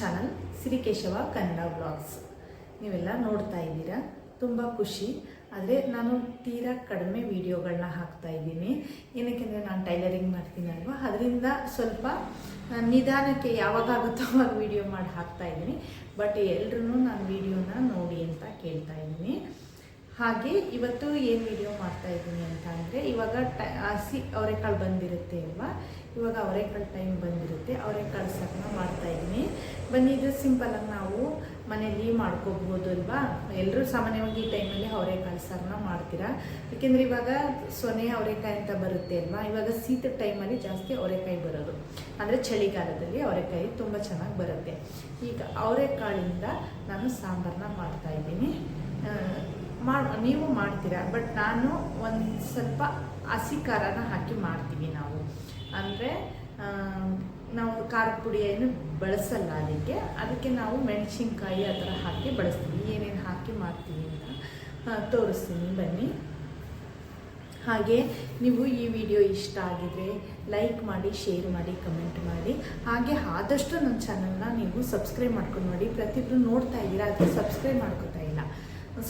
Channel ಸಿರಿಕೇಶವ Kannada blogs ನೀವೆಲ್ಲ ನೋಡ್ತಾ ಇದ್ದೀರಾ? ತುಂಬ ಖುಷಿ. ಆದರೆ ನಾನು ತೀರಾ ಕಡಿಮೆ ವಿಡಿಯೋಗಳನ್ನ ಹಾಕ್ತಾ ಇದ್ದೀನಿ. ಏನಕ್ಕೆಂದರೆ ನಾನು ಟೈಲರಿಂಗ್ ಮಾಡ್ತೀನಲ್ವ ಅದರಿಂದ ಸ್ವಲ್ಪ ನಿಧಾನಕ್ಕೆ ಯಾವಾಗುತ್ತೋ ಅವಾಗ ವೀಡಿಯೋ ಮಾಡಿ ಹಾಕ್ತಾ ಇದ್ದೀನಿ. ಬಟ್ ಎಲ್ರೂ ನಾನು ವೀಡಿಯೋನ ನೋಡಿ ಅಂತ ಕೇಳ್ತಾ ಇದ್ದೀನಿ. ಹಾಗೆ ಇವತ್ತು ಏನು ವಿಡಿಯೋ ಮಾಡ್ತಾ ಇದ್ದೀನಿ ಅಂತ ಅಂದರೆ ಇವಾಗ ಟೈ ಹಸಿ ಅವರೆಕಾಳು ಬಂದಿರುತ್ತೆ ಅಲ್ವಾ? ಇವಾಗ ಅವರೆಕಾಳು ಟೈಮ್ ಬಂದಿರುತ್ತೆ. ಅವರೆಕಾಳು ಸಹ ಮಾಡ್ತಾ ಇದ್ದೀನಿ. ಬನ್ನಿ, ಇದು ಸಿಂಪಲಾಗಿ ನಾವು ಮನೆಯಲ್ಲಿ ಮಾಡ್ಕೋಬಹುದು ಅಲ್ವಾ? ಎಲ್ಲರೂ ಸಾಮಾನ್ಯವಾಗಿ ಈ ಟೈಮಲ್ಲಿ ಅವರೆಕಾಳು ಸಾರನ್ನ ಮಾಡ್ತೀರಾ? ಏಕೆಂದರೆ ಇವಾಗ ಸೊನೆ ಅವರೆಕಾಯಿ ಅಂತ ಬರುತ್ತೆ ಅಲ್ವಾ? ಇವಾಗ ಶೀತ ಟೈಮಲ್ಲಿ ಜಾಸ್ತಿ ಅವರೆಕಾಯಿ ಬರೋದು. ಅಂದರೆ ಚಳಿಗಾಲದಲ್ಲಿ ಅವರೆಕಾಯಿ ತುಂಬ ಚೆನ್ನಾಗಿ ಬರುತ್ತೆ. ಈಗ ಅವರೆಕಾಳಿಂದ ನಾನು ಸಾಂಬಾರನ್ನ ಮಾಡ್ತಾ ಇದ್ದೀನಿ. ಮಾಡ್, ನೀವು ಮಾಡ್ತೀರಾ? ಬಟ್ ನಾನು ಒಂದು ಸ್ವಲ್ಪ ಹಸಿ ಖಾರನ ಹಾಕಿ ಮಾಡ್ತೀವಿ ನಾವು. ಅಂದರೆ ನಾವು ಖಾರದ ಏನು ಬಳಸಲ್ಲ ಅದಕ್ಕೆ. ಅದಕ್ಕೆ ನಾವು ಮೆಣಸಿನ್ಕಾಯಿ ಆ ಥರ ಹಾಕಿ ಬಳಸ್ತೀವಿ. ಏನೇನು ಹಾಕಿ ಮಾಡ್ತೀವಿ ಅಂತ ತೋರಿಸ್ತೀನಿ. ಬನ್ನಿ. ಹಾಗೆ ನೀವು ಈ ವಿಡಿಯೋ ಇಷ್ಟ ಆಗಿದ್ರೆ ಲೈಕ್ ಮಾಡಿ, ಶೇರ್ ಮಾಡಿ, ಕಮೆಂಟ್ ಮಾಡಿ. ಹಾಗೆ ಆದಷ್ಟು ನನ್ನ ಚಾನಲ್ನ ನೀವು ಸಬ್ಸ್ಕ್ರೈಬ್ ಮಾಡ್ಕೊಂಡು ನೋಡಿ. ಪ್ರತಿಯೊಬ್ಬರು ನೋಡ್ತಾ ಇದ್ದೀರಾ ಅದನ್ನು ಸಬ್ಸ್ಕ್ರೈಬ್ ಇಲ್ಲ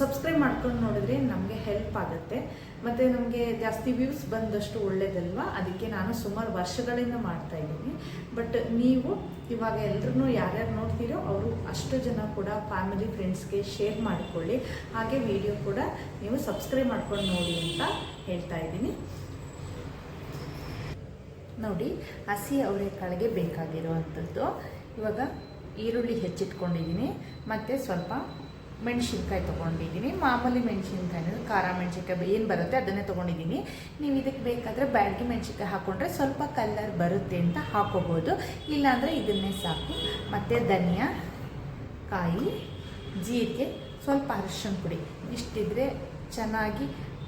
ಸಬ್ಸ್ಕ್ರೈಬ್ ಮಾಡ್ಕೊಂಡು ನೋಡಿದ್ರೆ ನಮಗೆ ಹೆಲ್ಪ್ ಆಗುತ್ತೆ. ಮತ್ತು ನಮಗೆ ಜಾಸ್ತಿ ವ್ಯೂಸ್ ಬಂದಷ್ಟು ಒಳ್ಳೇದಲ್ವಾ? ಅದಕ್ಕೆ ನಾನು ಸುಮಾರು ವರ್ಷಗಳಿಂದ ಮಾಡ್ತಾ ಇದ್ದೀನಿ. ಬಟ್ ನೀವು ಇವಾಗ ಎಲ್ಲರೂ ಯಾರ್ಯಾರು ನೋಡ್ತೀರೋ ಅವರು ಅಷ್ಟು ಜನ ಕೂಡ ಫ್ಯಾಮಿಲಿ ಫ್ರೆಂಡ್ಸ್ಗೆ ಶೇರ್ ಮಾಡಿಕೊಳ್ಳಿ. ಹಾಗೆ ವಿಡಿಯೋ ಕೂಡ ನೀವು ಸಬ್ಸ್ಕ್ರೈಬ್ ಮಾಡ್ಕೊಂಡು ನೋಡಿ ಅಂತ ಹೇಳ್ತಾ ಇದ್ದೀನಿ. ನೋಡಿ, ಹಸಿ ಅವರೆಕಾಳಿಗೆ ಬೇಕಾಗಿರುವಂಥದ್ದು. ಇವಾಗ ಈರುಳ್ಳಿ ಹೆಚ್ಚಿಟ್ಕೊಂಡಿದ್ದೀನಿ. ಮತ್ತು ಸ್ವಲ್ಪ ಮೆಣಸಿನ್ಕಾಯಿ ತೊಗೊಂಡಿದ್ದೀನಿ. ಮಾಮೂಲಿ ಮೆಣಸಿನ್ಕಾಯಿ ಅಂದರೆ ಖಾರ ಮೆಣಸಿನ್ಕಾಯಿ ಏನು ಬರುತ್ತೆ ಅದನ್ನೇ ತೊಗೊಂಡಿದ್ದೀನಿ. ನೀವು ಇದಕ್ಕೆ ಬೇಕಾದರೆ ಬ್ಯಾಡಗಿ ಮೆಣಸಿನ್ಕಾಯಿ ಹಾಕ್ಕೊಂಡ್ರೆ ಸ್ವಲ್ಪ ಕಲರ್ ಬರುತ್ತೆ ಅಂತ ಹಾಕೋಬೋದು. ಇಲ್ಲಾಂದರೆ ಇದನ್ನೇ ಸಾಕು. ಮತ್ತು ಧನಿಯಾ, ಕಾಯಿ, ಜೀರಿಗೆ, ಸ್ವಲ್ಪ ಅರಿಶಿನ ಪುಡಿ. ಇಷ್ಟಿದ್ರೆ ಚೆನ್ನಾಗಿ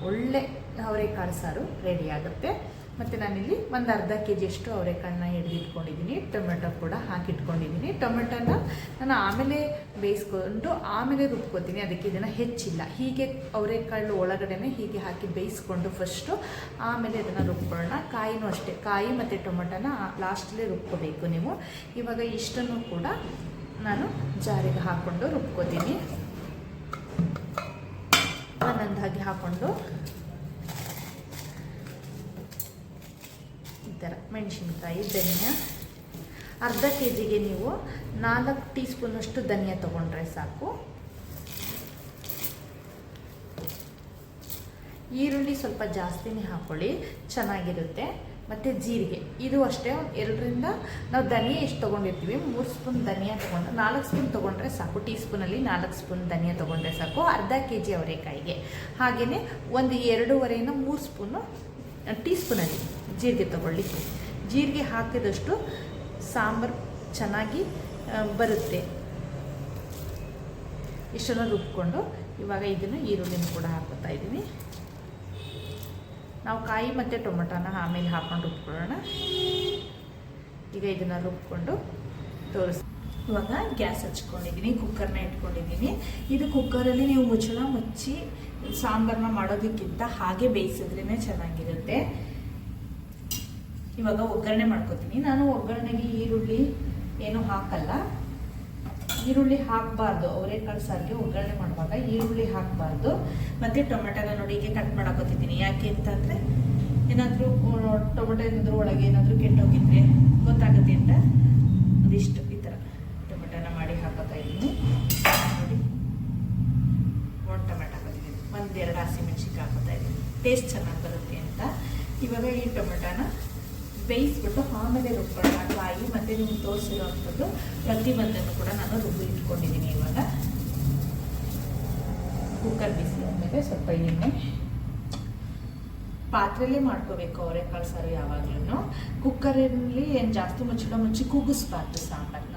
ಒಳ್ಳೆ ಅವರೆಕಾಳು ಸಾರು ರೆಡಿ ಆಗುತ್ತೆ. ಮತ್ತು ನಾನಿಲ್ಲಿ ಒಂದು ಅರ್ಧ ಕೆ ಜಿಯಷ್ಟು ಅವರೆಕಾಳನ್ನ ಹಿಡಿದಿಟ್ಕೊಂಡಿದ್ದೀನಿ. ಟೊಮೆಟೊ ಕೂಡ ಹಾಕಿಟ್ಕೊಂಡಿದ್ದೀನಿ. ಟೊಮೆಟೊನ ನಾನು ಆಮೇಲೆ ಬೇಯಿಸ್ಕೊಂಡು ಆಮೇಲೆ ರುಬ್ಕೋತೀನಿ. ಅದಕ್ಕೆ ಇದನ್ನು ಹೆಚ್ಚಿಲ್ಲ. ಹೀಗೆ ಅವರೆಕಾಳು ಒಳಗಡೆನೆ ಹೀಗೆ ಹಾಕಿ ಬೇಯಿಸ್ಕೊಂಡು ಫಸ್ಟು ಆಮೇಲೆ ಅದನ್ನು ರುಬ್ಕೊಳ್ಳೋಣ. ಕಾಯಿನೂ ಅಷ್ಟೇ. ಕಾಯಿ ಮತ್ತು ಟೊಮೆಟೊನ ಲಾಸ್ಟಲ್ಲೇ ರುಬ್ಕೋಬೇಕು ನೀವು. ಇವಾಗ ಇಷ್ಟನ್ನು ಕೂಡ ನಾನು ಜಾರಿಗೆ ಹಾಕ್ಕೊಂಡು ರುಬ್ಕೋತೀನಿ. ಒಂದೊಂದಾಗಿ ಹಾಕ್ಕೊಂಡು ಥರ ಮೆಣಸಿನ್ಕಾಯಿ, ಧನಿಯಾ. ಅರ್ಧ ಕೆ ಜಿಗೆ ನೀವು ನಾಲ್ಕು ಟೀ ಸ್ಪೂನಷ್ಟು ಧನಿಯಾ ತೊಗೊಂಡ್ರೆ ಸಾಕು. ಈರುಳ್ಳಿ ಸ್ವಲ್ಪ ಜಾಸ್ತಿನೇ ಹಾಕ್ಕೊಳ್ಳಿ ಚೆನ್ನಾಗಿರುತ್ತೆ. ಮತ್ತು ಜೀರಿಗೆ, ಇದು ಅಷ್ಟೇ, ಎರಡರಿಂದ ನಾವು ಧನಿಯಾ ಎಷ್ಟು ತೊಗೊಂಡಿರ್ತೀವಿ? ಮೂರು ಸ್ಪೂನ್ ಧನಿಯಾ ತೊಗೊಂಡು, ನಾಲ್ಕು ಸ್ಪೂನ್ ತೊಗೊಂಡ್ರೆ ಸಾಕು ಟೀ ಸ್ಪೂನಲ್ಲಿ ನಾಲ್ಕು ಸ್ಪೂನ್ ಧನಿಯಾ ತೊಗೊಂಡ್ರೆ ಸಾಕು, ಅರ್ಧ ಕೆ ಜಿ ಅವರೆಕಾಯಿಗೆ. ಹಾಗೆಯೇ ಒಂದು ಎರಡೂವರೆಯಿಂದ ಮೂರು ಸ್ಪೂನು ಟೀ ಸ್ಪೂನಲ್ಲಿ ಜೀರಿಗೆ ತೊಗೊಳ್ಳಿ ಜೀರಿಗೆ ಹಾಕಿದಷ್ಟು ಸಾಂಬಾರು ಚೆನ್ನಾಗಿ ಬರುತ್ತೆ. ಇಷ್ಟನ್ನು ರುಬ್ಕೊಂಡು ಇವಾಗ ಇದನ್ನು ಈರುಳ್ಳಿನೂ ಕೂಡ ಹಾಕೋತಾ ಇದ್ದೀನಿ. ನಾವು ಕಾಯಿ ಮತ್ತು ಟೊಮೊಟೊನ ಆಮೇಲೆ ಹಾಕೊಂಡು ರುಬ್ಕೊಳ್ಳೋಣ. ಈಗ ಇದನ್ನು ರುಬ್ಕೊಂಡು ತೋರಿಸ್. ಇವಾಗ ಗ್ಯಾಸ್ ಹಚ್ಕೊಂಡಿದ್ದೀನಿ, ಕುಕ್ಕರ್ನ ಇಟ್ಕೊಂಡಿದ್ದೀನಿ. ಇದು ಕುಕ್ಕರಲ್ಲಿ ನೀವು ಮುಚ್ಚಳ ಮುಚ್ಚಿ ಸಾಂಬಾರನ್ನ ಮಾಡೋದಕ್ಕಿಂತ ಹಾಗೆ ಬೇಯಿಸಿದ್ರೇ ಚೆನ್ನಾಗಿರುತ್ತೆ. ಇವಾಗ ಒಗ್ಗರಣೆ ಮಾಡ್ಕೊತೀನಿ. ನಾನು ಒಗ್ಗರಣೆಗೆ ಈರುಳ್ಳಿ ಏನು ಹಾಕಲ್ಲ. ಈರುಳ್ಳಿ ಹಾಕಬಾರ್ದು. ಅವರೆಕಾಳು ಸಾರಿಗೆ ಒಗ್ಗರಣೆ ಮಾಡುವಾಗ ಈರುಳ್ಳಿ ಹಾಕಬಾರ್ದು. ಮತ್ತು ಟೊಮೆಟೊನ ನೋಡಿ ಹೀಗೆ ಕಟ್ ಮಾಡಾಕೋತಿದ್ದೀನಿ. ಯಾಕೆ ಅಂತಂದರೆ ಏನಾದರೂ ಟೊಮೆಟೊ ಏನಾದರೂ ಒಳಗೆ ಏನಾದರೂ ಕೆಟ್ಟೋಗಿದ್ರೆ ಗೊತ್ತಾಗುತ್ತೆ ಅಂತ. ಒಂದಿಷ್ಟು ಈ ಥರ ಟೊಮೆಟೊನ ಮಾಡಿ ಹಾಕೋತಾ ಇದ್ದೀನಿ. ನೋಡಿ. ಒಂದು ಟೊಮೆಟೊ ಹಾಕೋತಿದ್ದೀನಿ. ಒಂದೆರಡು ಹಸಿಮೆಣ್ಸಿನ್ಕಾಯಿ ಹಾಕೋತಾ ಇದ್ದೀನಿ. ಟೇಸ್ಟ್ ಚೆನ್ನಾಗಿ ಬರುತ್ತೆ ಅಂತ. ಇವಾಗ ಈ ಟೊಮೆಟೊನ ಬೇಯಿಸ್ಬಿಟ್ಟು ಆಮೇಲೆ ರುಬ್ಬೋಣ ಕಾಯಿ ಮತ್ತು ನೀವು ತೋರಿಸಿರೋವಂಥದ್ದು ಪ್ರತಿಯೊಂದನ್ನು ಕೂಡ ನಾನು ರುಬ್ಬಿ ಇಟ್ಕೊಂಡಿದ್ದೀನಿ ಇವಾಗ. ಕುಕ್ಕರ್ ಬಿಸಿ ಆದಮೇಲೆ ಸ್ವಲ್ಪ ಎಣ್ಣೆ. ಪಾತ್ರೆಯಲ್ಲೇ ಮಾಡ್ಕೋಬೇಕು ಅವರೆಕಾಳು ಸಾರು ಯಾವಾಗ್ಲೂ ಕುಕ್ಕರಲ್ಲಿ ಏನು ಜಾಸ್ತಿ ಮುಚ್ಚಿಡೋ ಮುಚ್ಚಿ ಕೂಗಿಸ್ಬಾರ್ದು ಸಾಂಬಾರನ್ನ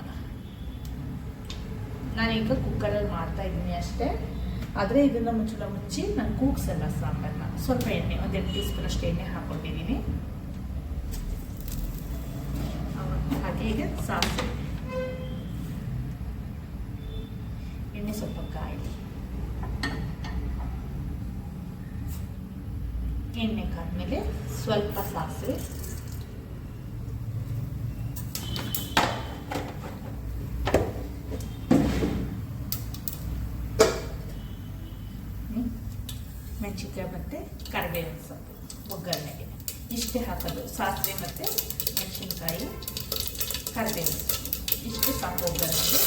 ನಾನೀಗ ಕುಕ್ಕರಲ್ಲಿ ಮಾಡ್ತಾ ಇದ್ದೀನಿ ಅಷ್ಟೇ. ಆದರೆ ಇದನ್ನು ಮುಚ್ಚಳ ಮುಚ್ಚಿ ನಾನು ಕೂಗ್ಸಲ್ಲ ಸಾಂಬಾರನ್ನ ಸ್ವಲ್ಪ ಎಣ್ಣೆ, ಒಂದೆರಡು ಟೀ ಸ್ಪೂನ್ ಎಣ್ಣೆ ಹಾಕ್ಕೊಂಡಿದ್ದೀನಿ ಈಗ ಸಾಸಿವೆ ಎಣ್ಣೆ ಸ್ವಲ್ಪ ಕಾಯಿ. ಎಣ್ಣೆ ಕಾದ್ಮೇಲೆ ಸ್ವಲ್ಪ ಸಾಸಿವೆ. ಮೆಣಸಿನ್ಕಾಯಿ ಮತ್ತು ಕರಿಬೇವಿನ ಸೊಪ್ಪು ಒಗ್ಗರಣೆಗೆ. ಇಷ್ಟೇ ಹಾಕೋದು. ಸಾಸಿವೆ ಮತ್ತು ಮೆಣಸಿನ್ಕಾಯಿ. ಕರಿಬೇವು ಇಷ್ಟು ಸಾಕು ಒಗ್ಗರಣೆಗೆ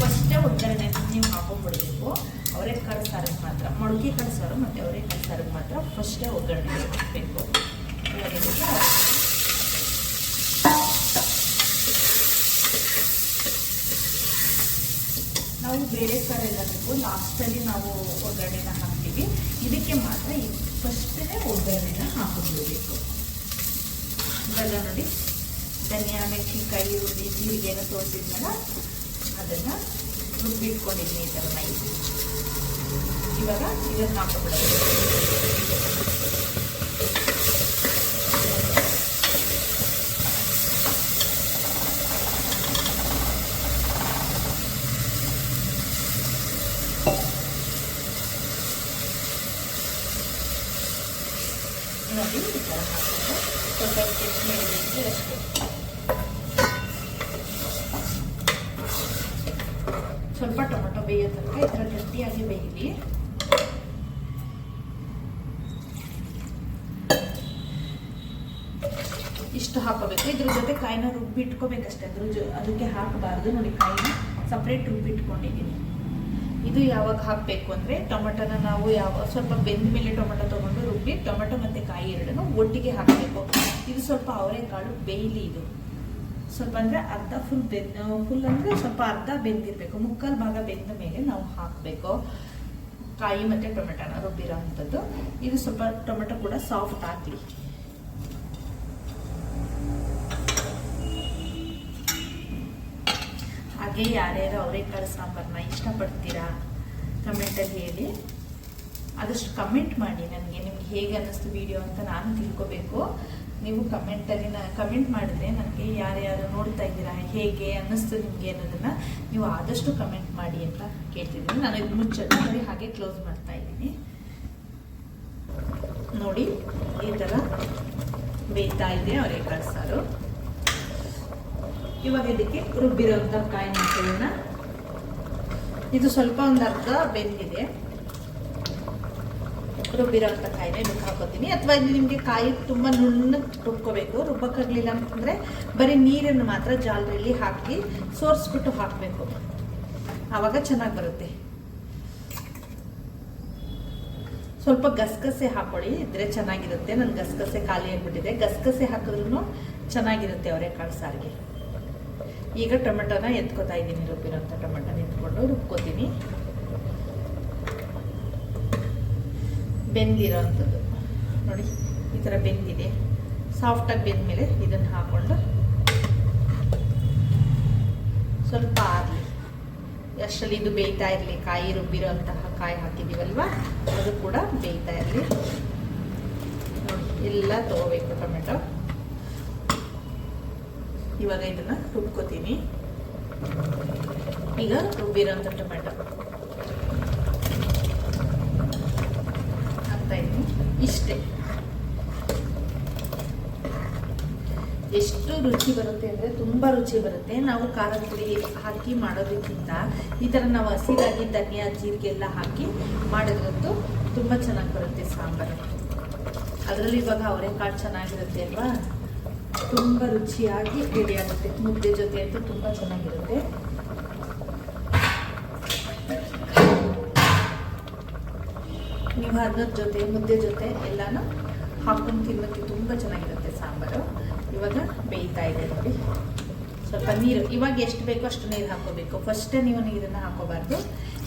ಫಸ್ಟೇ ಒಗ್ಗರಣೆ ನೀವು ಹಾಕೊಂಡ್ಬಿಡ್ಬೇಕು. ಅವರೇ ಸಾರಿಗೆ ಮಾತ್ರ. ಮೊಳಕೆ ಕಾಳು ಸಾರು ಮತ್ತು ಅವರೆಕಾಳು ಸಾರಿಗೆ ಮಾತ್ರ ಫಸ್ಟೇ ಒಗ್ಗರಣೆ ಹಾಕಬೇಕು ನಾವು ಬೇರೆ ಸಾರು ಬೇಕು ಲಾಸ್ಟಲ್ಲಿ ನಾವು ಒಗ್ಗರಣೆನ ಹಾಕ್ತೀವಿ ಇದಕ್ಕೆ ಮಾತ್ರ ಫಸ್ಟೇ ಒಗ್ಗರಣೆನ ಹಾಕಿಬಿಡಬೇಕು ಇವಾಗ ನೋಡಿ. ಧನಿಯಾ, ಮೆಣಸಿನ್ಕಾಯಿ, ಈರುಳ್ಳಿ, ಜೀರಿಗೆನ ತೋರಿಸಿದ್ಮೇಲೆ ಅದನ್ನು ರುಬ್ಬಿಟ್ಕೊಂಡಿದ್ದೀನಿ ಈ ಥರ ನೈಸ್ ಇವಾಗ ಇದನ್ನು ಹಾಕಿಬಿಡೋದು ನೋಡಿ ಈ ಥರ ಸ್ವಲ್ಪ ಎಷ್ಟು ಮೇಲಿದೆ ಅಷ್ಟು ಸ್ವಲ್ಪ ಟೊಮೆಟೊ ಬೇಯೋ ತನಕ ಈ ಥರ ಗಟ್ಟಿಯಾಗಿ ಬೇಯಲಿ ಇಷ್ಟು ಹಾಕೋಬೇಕು. ಇದ್ರ ಜೊತೆ ಕಾಯಿನ ರುಬ್ಬಿಟ್ಕೋಬೇಕಷ್ಟೇ ಅದ್ರ ಜೊ ಅದಕ್ಕೆ ಹಾಕಬಾರ್ದು. ನೋಡಿ, ಕಾಯಿನ ಸಪ್ರೇಟ್ ರುಬ್ಬಿಟ್ಕೊಂಡಿದ್ದೀನಿ ಇದು ಯಾವಾಗ ಹಾಕಬೇಕು ಅಂದರೆ ಟೊಮೆಟೊನ ನಾವು ಯಾವ, ಸ್ವಲ್ಪ ಬೆಂದ ಮೇಲೆ ಟೊಮೆಟೊ ತೊಗೊಂಡು ರುಬ್ಬಿ, ಟೊಮೆಟೊ ಮತ್ತು ಕಾಯಿ ಎರಡನ್ನು ಒಟ್ಟಿಗೆ ಹಾಕಬೇಕು. ಇದು ಸ್ವಲ್ಪ ಅವರೆಕಾಳು ಬೇಯ್ಲಿ ಇದು. ಸ್ವಲ್ಪ ಅಂದರೆ ಅರ್ಧ ಫುಲ್ ಬೆಂದ ಫುಲ್ ಅಂದರೆ ಸ್ವಲ್ಪ ಅರ್ಧ ಬೆಂದಿರಬೇಕು. ಮುಕ್ಕಾಲು ಭಾಗ ಬೆಂದ ಮೇಲೆ ನಾವು ಹಾಕಬೇಕು. ಕಾಯಿ ಮತ್ತು ಟೊಮೆಟೊನ ರುಬ್ಬಿರೋ ಅಂಥದ್ದು. ಇದು ಸ್ವಲ್ಪ ಟೊಮೆಟೊ ಕೂಡ ಸಾಫ್ಟ್ ಆಗಲಿ. ಹಾಗೆ ಯಾರ್ಯಾರು ಅವರೆಕಾಳು ಸಾಂಬಾರನ್ನ ಇಷ್ಟಪಡ್ತೀರಾ? ಕಮೆಂಟಲ್ಲಿ ಹೇಳಿ. ಆದಷ್ಟು ಕಮೆಂಟ್ ಮಾಡಿ ನನಗೆ. ನಿಮ್ಗೆ ಹೇಗೆ ಅನ್ನಿಸ್ತು ವಿಡಿಯೋ ಅಂತ ನಾನು ತಿಳ್ಕೊಬೇಕು. ನೀವು ಕಮೆಂಟಲ್ಲಿ ನ ಕಮೆಂಟ್ ಮಾಡಿದ್ರೆ ನನಗೆ ಯಾರ್ಯಾರು ನೋಡ್ತಾ ಇದ್ದೀರಾ, ಹೇಗೆ ಅನ್ನಿಸ್ತು ನಿಮಗೆ ಅನ್ನೋದನ್ನು ನೀವು ಆದಷ್ಟು ಕಮೆಂಟ್ ಮಾಡಿ ಅಂತ ಕೇಳ್ತಿದ್ದೀನಿ. ನಾನು ಇದು ಮುಚ್ಚಿ ಹಾಗೆ ಕ್ಲೋಸ್ ಮಾಡ್ತಾ ಇದ್ದೀನಿ. ನೋಡಿ, ಈ ಥರ ಬೇಯ್ತಾ ಇದೆ ಅವರೇ ಸಾರು ಇವಾಗ ಇದಕ್ಕೆ ರುಬ್ಬಿರೋಂಥ ಕಾಯಿ ಮೆಣಸಿನ ಇದು ಸ್ವಲ್ಪ ಒಂದು ಅರ್ಧ ಬೆಂದಿದೆ. ರುಬ್ಬಿರೋಂಥ ಕಾಯಿನ ಇದಕ್ಕೆ ಹಾಕೋತೀನಿ. ಅಥವಾ ಇದು ನಿಮಗೆ ಕಾಯಿ ತುಂಬ ನುಣ್ಣಗೆ ರುಬ್ಕೋಬೇಕು. ರುಬ್ಬಕ್ಕಾಗಲಿಲ್ಲ ಅಂತಂದರೆ ಬರೀ ನೀರನ್ನು ಮಾತ್ರ ಜಾಲರಲ್ಲಿ ಹಾಕಿ ಸೋರಿಸ್ಬಿಟ್ಟು ಹಾಕಬೇಕು. ಆವಾಗ ಚೆನ್ನಾಗಿ ಬರುತ್ತೆ. ಸ್ವಲ್ಪ ಗಸಗಸೆ ಹಾಕೊಳ್ಳಿ. ಇದ್ರೆ ಚೆನ್ನಾಗಿರುತ್ತೆ. ನನ್ನ ಗಸಗಸೆ ಖಾಲಿ ಆಗಿಬಿಟ್ಟಿದೆ. ಗಸಗಸೆ ಹಾಕಿದ್ರೂ ಚೆನ್ನಾಗಿರುತ್ತೆ ಅವರೇ ಕಾಳು ಸಾರಿಗೆ. ಈಗ ಟೊಮೆಟೊನ ಎತ್ಕೋತಾ ಇದ್ದೀನಿ ರುಬ್ಬಿರೋಂಥ ಟೊಮೆಟೊನ ಎತ್ಕೊಂಡು ರುಬ್ಕೋತೀನಿ. ಬೆಂದಿರೋ ಅಂಥದ್ದು. ನೋಡಿ, ಈ ಥರ ಬೆಂದಿದೆ. ಸಾಫ್ಟಾಗಿ ಬೆಂದಮೇಲೆ ಇದನ್ನು ಹಾಕ್ಕೊಂಡು ಸ್ವಲ್ಪ ಆರಲಿ ಅಷ್ಟರಲ್ಲಿ ಇದು ಬೇಯ್ತಾ ಇರಲಿ, ಕಾಯಿ ರುಬ್ಬಿರೋ ಅಂತಹ ಕಾಯಿ ಹಾಕಿದ್ದೀವಲ್ವ? ಅದು ಕೂಡ ಬೇಯ್ತಾ ಇರಲಿ. ನೋಡಿ, ಎಲ್ಲ ತೊಗೋಬೇಕು ಟೊಮೆಟೊ. ಇವಾಗ ಇದನ್ನ ರುಬ್ಕೋತೀನಿ. ಈಗ ರುಬ್ಬಿರೋಂಥ ಟೊಮೆಟೊ ಹಾಕ್ತಾ ಇದ್ದೀನಿ. ಇಷ್ಟೇ. ಎಷ್ಟು ರುಚಿ ಬರುತ್ತೆ ಅಂದರೆ ತುಂಬ ರುಚಿ ಬರುತ್ತೆ. ನಾವು ಖಾರದ ಪುಡಿ ಹಾಕಿ ಮಾಡೋದಕ್ಕಿಂತ ಈ ಥರ ನಾವು ಹಸಿರಾಗಿ ಧನಿಯಾ ಜೀರಿಗೆ ಎಲ್ಲ ಹಾಕಿ ಮಾಡಿದ್ರಂತೂ ತುಂಬ ಚೆನ್ನಾಗಿ ಬರುತ್ತೆ ಸಾಂಬಾರು. ಅದರಲ್ಲಿ ಇವಾಗ ಅವರೆಕಾಳು ಚೆನ್ನಾಗಿರುತ್ತೆ ಅಲ್ವಾ? ತುಂಬ ರುಚಿಯಾಗಿ ರೆಡಿ ಆಗುತ್ತೆ. ಮುದ್ದೆ ಜೊತೆ ಅಂತೂ ತುಂಬ ಚೆನ್ನಾಗಿರುತ್ತೆ. ನೀವು ಅನ್ನದ ಜೊತೆ, ಮುದ್ದೆ ಜೊತೆ ಎಲ್ಲಾನು ಹಾಕೊಂಡು ತಿನ್ನೋಕ್ಕೆ ತುಂಬ ಚೆನ್ನಾಗಿರುತ್ತೆ ಸಾಂಬಾರು. ಇವಾಗ ಬೇಯ್ತಾ ಇದೆ ನೋಡಿ. ಸ್ವಲ್ಪ ನೀರು, ಇವಾಗ ಎಷ್ಟು ಬೇಕೋ ಅಷ್ಟು ನೀರು ಹಾಕೋಬೇಕು ಫಸ್ಟೇ ನೀವು ನೀರನ್ನು ಹಾಕೋಬಾರ್ದು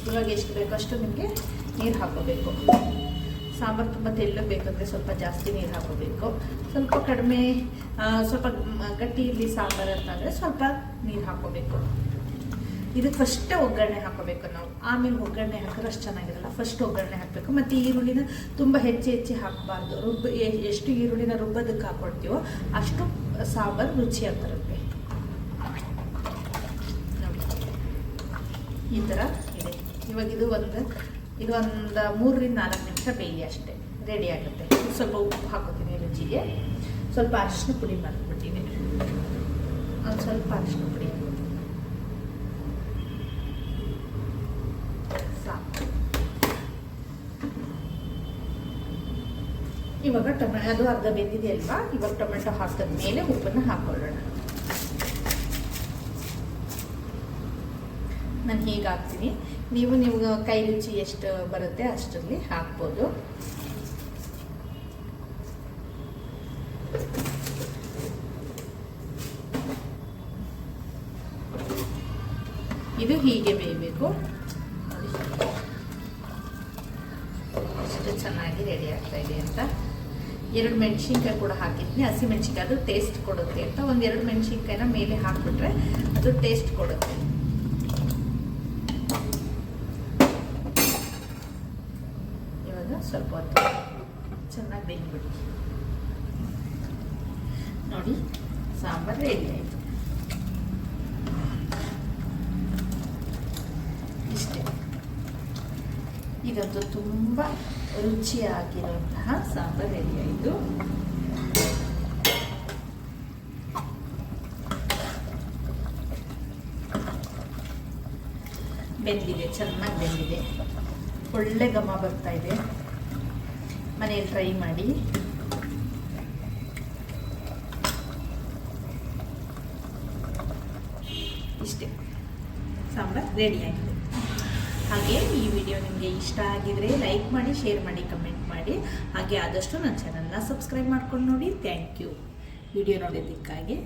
ಇವಾಗ ಎಷ್ಟು ಬೇಕೋ ಅಷ್ಟು ನಿಮಗೆ ನೀರು ಹಾಕೋಬೇಕು ಸಾಂಬಾರು ತುಂಬ ತೆಲ್ಲು ಬೇಕಂದರೆ ಸ್ವಲ್ಪ ಜಾಸ್ತಿ ನೀರು ಹಾಕೋಬೇಕು ಸ್ವಲ್ಪ ಕಡಿಮೆ ಸ್ವಲ್ಪ ಗಟ್ಟಿ ಇರಲಿ ಸಾಂಬಾರು ಅಂತಂದರೆ ಸ್ವಲ್ಪ ನೀರು ಹಾಕೋಬೇಕು ಇದು ಫಸ್ಟ್ ಒಗ್ಗರಣೆ ಹಾಕೋಬೇಕು ನಾವು. ಆಮೇಲೆ ಒಗ್ಗರಣೆ ಹಾಕಿದ್ರೆ ಅಷ್ಟು ಚೆನ್ನಾಗಿರಲ್ಲ. ಫಸ್ಟ್ ಒಗ್ಗರಣೆ ಹಾಕಬೇಕು. ಮತ್ತು ಈರುಳ್ಳಿನ ತುಂಬ ಹೆಚ್ಚು ಹೆಚ್ಚಿ ಹಾಕಬಾರ್ದು. ರುಬ್ಬ ಎಷ್ಟು ಈರುಳ್ಳಿನ ರುಬ್ಬೋದಕ್ಕೆ ಹಾಕೊಳ್ತೀವೋ ಅಷ್ಟು ಸಾಂಬಾರು ರುಚಿಯಾಗಿ ಬರುತ್ತೆ. ಈ ಥರ ಇದೆ. ಇವಾಗ ಇದು ಒಂದು ಇದೊಂದು ಮೂರರಿಂದ ನಾಲ್ಕು ನಿಮಿಷ ಬೇಯಿ ಅಷ್ಟೇ ರೆಡಿ ಆಗುತ್ತೆ. ಸ್ವಲ್ಪ ಉಪ್ಪು ಹಾಕೋತೀನಿ ರುಚಿಗೆ. ಸ್ವಲ್ಪ ಅರಿಶಿನ ಪುಡಿ ಮಾಡಿಬಿಟ್ಟಿದೆ ಒಂದು ಸ್ವಲ್ಪ ಅರಿಶಿನ ಪುಡಿ ಇವಾಗ ಟೊಮೆಟೊ ಅದು ಅರ್ಧ ಬೆಂದಿದೆಯಲ್ವಾ ಇವಾಗ ಟೊಮೆಟೊ ಹಾಕಿದ ಮೇಲೆ ಉಪ್ಪನ್ನು ಹಾಕೊಳ್ಳೋಣ. ನಾನು ಹೀಗೆ ಹಾಕ್ತೀನಿ ನೀವು ನಿಮ್ಗೆ ಕೈ ರುಚಿ ಎಷ್ಟು ಬರುತ್ತೆ ಅಷ್ಟರಲ್ಲಿ ಹಾಕ್ಬೋದು. ಇದು ಹೀಗೆ ಬೇಯಬೇಕು. ಅಷ್ಟು ಚೆನ್ನಾಗಿ ರೆಡಿ ಆಗ್ತಾ ಇದೆ ಅಂತ. ಎರಡು ಮೆಣಸಿನ್ಕಾಯಿ ಕೂಡ ಹಾಕಿದ್ನಿ. ಹಸಿ ಮೆಣಸಿನ್ಕಾಯಿ ಅದು ಟೇಸ್ಟ್ ಕೊಡುತ್ತೆ ಅಂತ. ಒಂದು ಎರಡು ಮೆಣಸಿನ್ಕಾಯಿನ ಮೇಲೆ ಹಾಕ್ಬಿಟ್ರೆ ಅದು ಟೇಸ್ಟ್ ಕೊಡುತ್ತೆ ಇವಾಗ ಸ್ವಲ್ಪ ಹೊತ್ತು ಚೆನ್ನಾಗಿ ಬೆಂದ್ಬಿಡಿ ನೋಡಿ, ಸಾಂಬಾರು ರೆಡಿ ಆಯಿತು. ಇಷ್ಟೇ. ಇದಂತೂ ತುಂಬ ರುಚಿಯಾಗಿರುವಂತಹ ಸಾಂಬಾರು ರೆಡಿ ಆಯಿತು. ಬೆಂದಿದೆ, ಚೆನ್ನಾಗಿ ಬೆಂದಿದೆ. ಒಳ್ಳೆ ಘಮ ಬರ್ತಾ ಇದೆ. ಮನೇಲಿ ಟ್ರೈ ಮಾಡಿ. ಇಷ್ಟೇ. ರೆಡಿ ಆಗಿದೆ. ಹಾಗೆ ಈ ವಿಡಿಯೋ ನಿಮಗೆ ಇಷ್ಟ ಆಗಿದ್ರೆ ಲೈಕ್ ಮಾಡಿ ಶೇರ್ ಮಾಡಿ ಕಮೆಂಟ್ ಮಾಡಿ. ಹಾಗೆ ಆದಷ್ಟು ನನ್ನ ಚಾನಲ್ನ ಸಬ್ಸ್ಕ್ರೈಬ್ ಮಾಡ್ಕೊಂಡು ನೋಡಿ. Thank you video ನೋಡಿದ್ದಕ್ಕಾಗಿ